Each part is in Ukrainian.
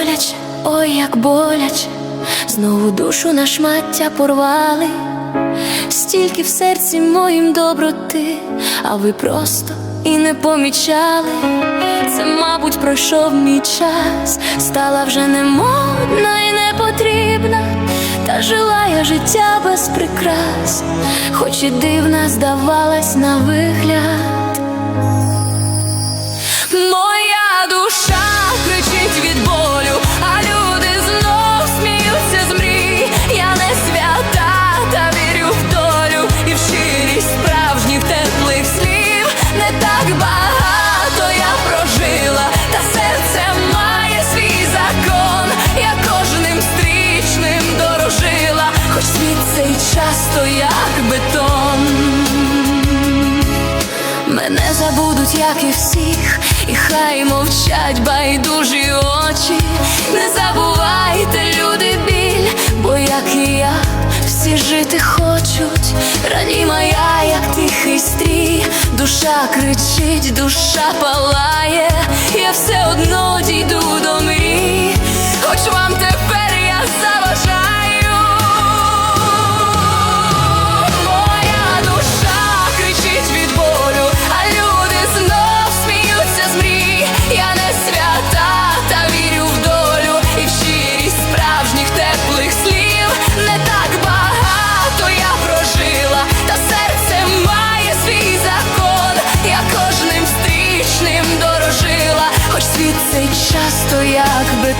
боляче, ой, як боляче, знову душу на шмаття порвали, стільки в серці моїм доброти, а ви просто і не помічали. Це, мабуть, пройшов мій час, стала вже немодна і не потрібна, та жила я життя без прикрас, хоч і дивна здавалась на вигляд. Забудуть, як і всіх, і хай мовчать байдужі очі. Не забувайте, люди, біль, бо як і я, всі жити хочуть. Рані моя, як тихий стрій, душа кричить, душа палає, я все одно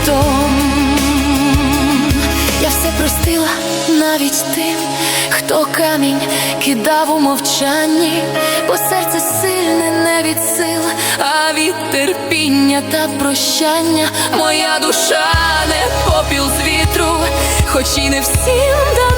як. Я все простила навіть тим, хто камінь кидав у мовчанні, бо серце сильне не від сил, а від терпіння та прощання. Моя душа не попіл з вітру, хоч і не всім